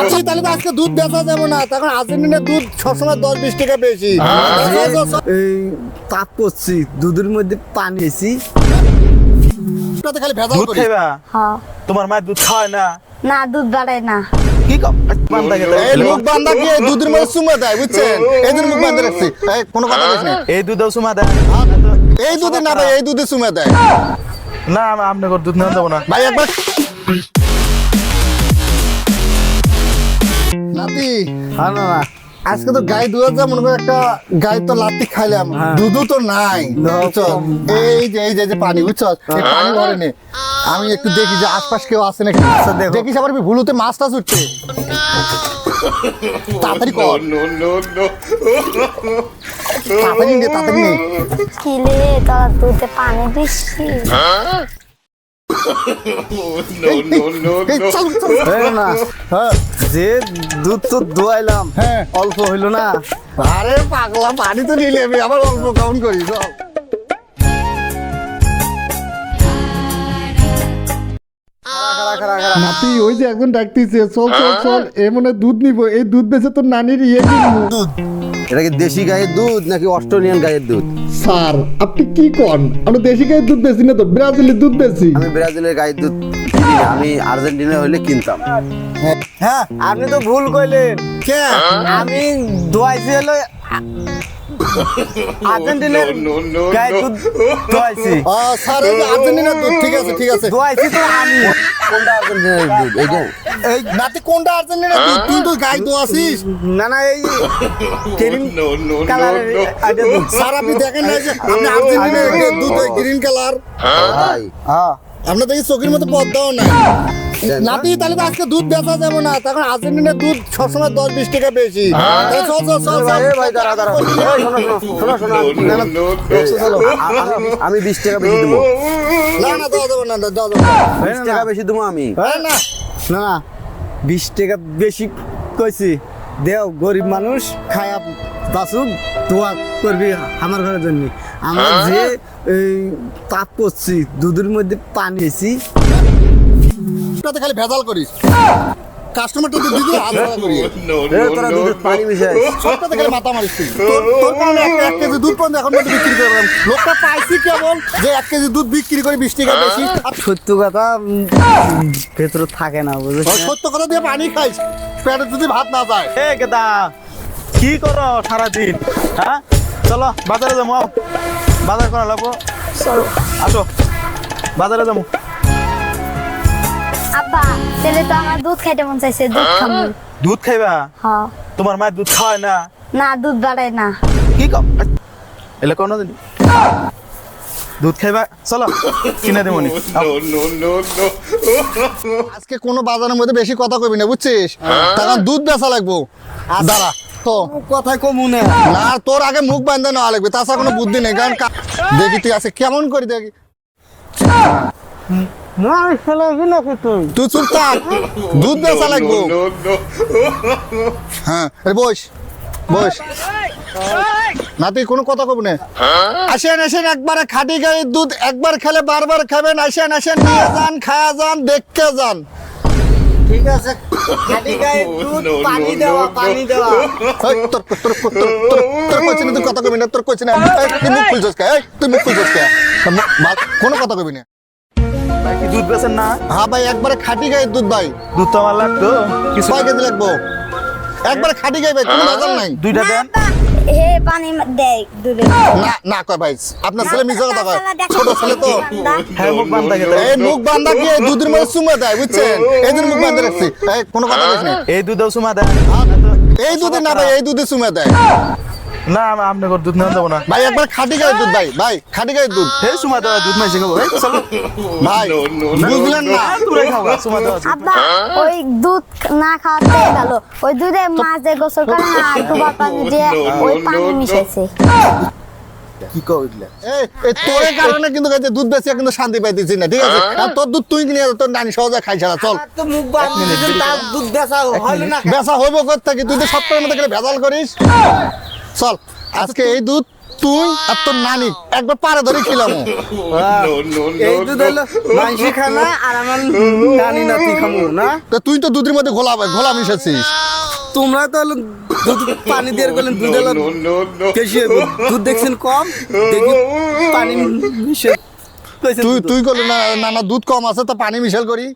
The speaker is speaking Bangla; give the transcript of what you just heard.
আচ্ছা তাহলে তো আজকে দুধ বেচা যাবে না। তখন আর্জেন্টিনার দুধ সবসময় দশ বিশ টাকা বেশি। চল, চল, চল। এই তাপ করছি দুধের মধ্যে পানি এসি খালি ভেজাল দুধ করিস খাইবা? হ্যাঁ। তোমার মায়ের দুধ খাওয়ায় না? না দুধ বাড়ায় না। কি মুখ বান্ধা দুধের মধ্যে চুমে দেয় বুঝছেন? এই দুধ মুখ বান্ধা রাখছি। এই কোনো কথা বলিস না। এই দুধেও সুমা দেয়। এই দুধে না ভাই এই দুধে চুমে দেয়। না আমি আপনাকে দুধ নেওয়া দেবো না। ভাই একবার নাতি। হ্যাঁ না আজকে তো গাই দুয়ার যা মনে করে একটা গাই তো লাত্তি খাইলাম দুধও তো নাই বুঝছ? এই যে এই যে পানি বুঝছ? পানি ভরে নে আমি একটু দেখি যে আশপাশ কেউ আছে নাকি? দেখো। দেখিস আবার ভুলুতে মাছ টাছ উঠছে? তাড়াতাড়ি কর। তাড়াতাড়ি নে তাড়াতাড়ি নে। কিলে তোরা দুধে পানি দিচ্ছি। এই চল চল এই না। হ্যাঁ। যে দুধ তো দোয়াইলাম। হ্যাঁ। অল্প হইল না। আরে পাগলা পানি তো নিলে আমি আবার অল্প কাউন্ট করি চল। নাতি ওই যে একজন ডাকতেছে চল চল চল এ মনে দুধ নিব এই দুধ বেচে তোর নানির ইয়ে কিনবো। দুধ। এটা কি দেশি গায়ের দুধ নাকি অস্ট্রেলিয়ান গায়ের দুধ? স্যার আপনি কি কন? আমরা দেশি গায়ের দুধ বেশি না তো ব্রাজিলের দুধ বেশি আমি ব্রাজিলের গায়ের দুধ কিনি না, আমি আর্জেন্টিনা হইলে কিনতাম। হ্যাঁ আপনি তো ভুল কইলেন। কে? আমি দোয়াইছি হলো আর্জেন্টিনার গায়ের দুধ দোয়াইছি। ও স্যার এই যে আর্জেন্টিনার দুধ ঠিক আছে ঠিক আছে। দোয়াইছি তো আমি। কোনটা এইটা এই নাতি কোনটা আর্জেন্টিনার তুই তো গাই দো আসিস না না এই ক্রিম কালারের আইটা দুধ স্যার আপনি দেখেন না যে আপনি আর্জেন্টিনার দুধ গ্রিন কালার ভাই হ্যাঁ। আপনার দেখি চোখের মতো পদ্মাও নাই। নাতি তাহলে তো আজকে দুধ বেচা যাবে না। তখন আর্জেন্টিনার দুধ সবসময় দশ বিশ টাকা বেশি। আ- আমি- বিশ টাকা বেশি দেবো। না না দেওয়া যাবে না দেওয়া যাবে বিশ টাকা বেশি দেবো আমি। হ্যাঁ, না। না না। বিশ টাকা বেশি কইছি। দেও গরিব মানুষ খায়া বাসুক দোয়া করবি আমার ঘরের জন্য। আমরা যে এই তাপ করছি দুধের মধ্যে পানি এসি এটাতে খালি ভেজাল করিস। কাস্টমার তো দিদি করি তোরা দুধের পানি মিশাই। সবটাতে খালি মাথা মারিস তুই। তোর তোর কারণে একটা এক কেজি দুধ পর্যন্ত এখন পর্যন্ত বিক্রি করলাম লোকটা পাইছি কেবল যে এক কেজি দুধ বিক্রি করে বিশ টাকা বেশি সত্য কথা ভেতরে থাকে না সত্য কথা দিয়ে পানি খাইস। পেটে যদি ভাত না যায়। এ কেদা কি করো সারাদিন হ্যাঁ? চলো বাজারে যাব। বাজার করা লাগবো। চলো। আসো। বাজারে যাব। আব্বা তাহলে তো আমার দুধ খাইতে মন চাইছে দুধ খাব দুধ খাইবা? হ্যাঁ তোমার মায়ের দুধ খাওয়ায় না? না দুধ বাড়ায় না। কি কম? এলে কোনো দিন। দুধ খাইবা? চলো কিনে দেবো নি। আজকে কোনো বাজারের মধ্যে বেশি কথা কইবি না বুঝছিস? তখন দুধ বেচা লাগবো। দাঁড়া তো। কথায় কমুনে না। তোর আগে মুখ বান্ধা নেওয়া লাগবে তাছাড়া কোনো বুদ্ধি নেই কারণ কা- দেখি তুই আছে কেমন করি দেখি। না খেলাবি নাকি তুই? তুই চুপ থাক দুধ বেচা লাগবো হ্যাঁ আরে বস বস। না তুই কোনো কথা কব না। আসেন আসেন একবারে খাটি গাড়ির দুধ একবার খেলে বারবার খাবেন। আসেন আসেন নিয়ে যান খায়া যান দেখতে যান। ঠিক আছে খালি গায়ে দুধ পানি দেওয়া পানি দেওয়া। তোর তোর তোর তোর তোর তোর কইছি না তুই কথা কবি না তোর কইছি না এই, তুই মুখ খুলছস কে? তুই মুখ খুলছস কে? কোনো কথা কবি না। ভাই কি দুধ বেচেন না? হ্যাঁ ভাই একবারে খাটি গাড়ির দুধ ভাই। দুধ তো আমার লাগতো। কিছু ছয় কেজি লাগবো? একবারে খাটি গাই ভাই কোনো ভেজাল নাই। দুইটা দেন। হে পানি দেয় দুধে না না কয় ভাই আপনার ছেলে মিশা কথা কয়। ছোট ছেলে তো। হ্যাঁ মুখ বান্ধা খেতে এই মুখ বান্ধা কি দুধের মধ্যে চুমে দেয় বুঝছেন? এই দুধ মুখ বান্ধা রাখছি। এই কোনো কথা বলিস না। এই দুধেও সুমা দেয়। এই দুধে না ভাই এই দুধে চুমে দেয়। না আমি দুধ নেওয়া দেবো না। ভাই একবার খাটি গায়ের দুধ ভাই ভাই খাটি গায়ের দুধ। হে সুমা দেওয়া দুধ এই চলো। ভাই বুঝলেন না দূরে খাও সুমা দেওয়া আব্বা ওই দুধ না খাওয়াতে ভালো। ওই দুধে মাছ দিয়ে গোসল করে না আর দুবার পানি দিয়ে ওই পানি মিশাইছে। কি এই এই তোর কারণে কিন্তু কাছে দুধ বেশি কিন্তু শান্তি পাইতেছি না ঠিক আছে? আর তোর দুধ তুই কিনে তোর নানি সহজে খাই ছাড়া চল। মুখ দুধ বেচা হইল না বেচা হইব কোথা থেকে তুই তো সপ্তাহের মধ্যে ভেজাল করিস। চল আজকে এই দুধ তুই আর তোর নানি। একবার পাড়ে ধরে খেলাম এই দুধ হলো মাংসি খানা আর আমার নানি নাতি খামু না? তো তুই তো দুধের মধ্যে ঘোলা ঘোলা মিশাচ্ছিস। তোমরা তো দুধ পানি দিয়ে করলেন দুধ। বেশি দুধ দেখছেন কম দেখি পানি মিশে তুই তুই করলি না না না দুধ কম আছে তো পানি মিশাল করি।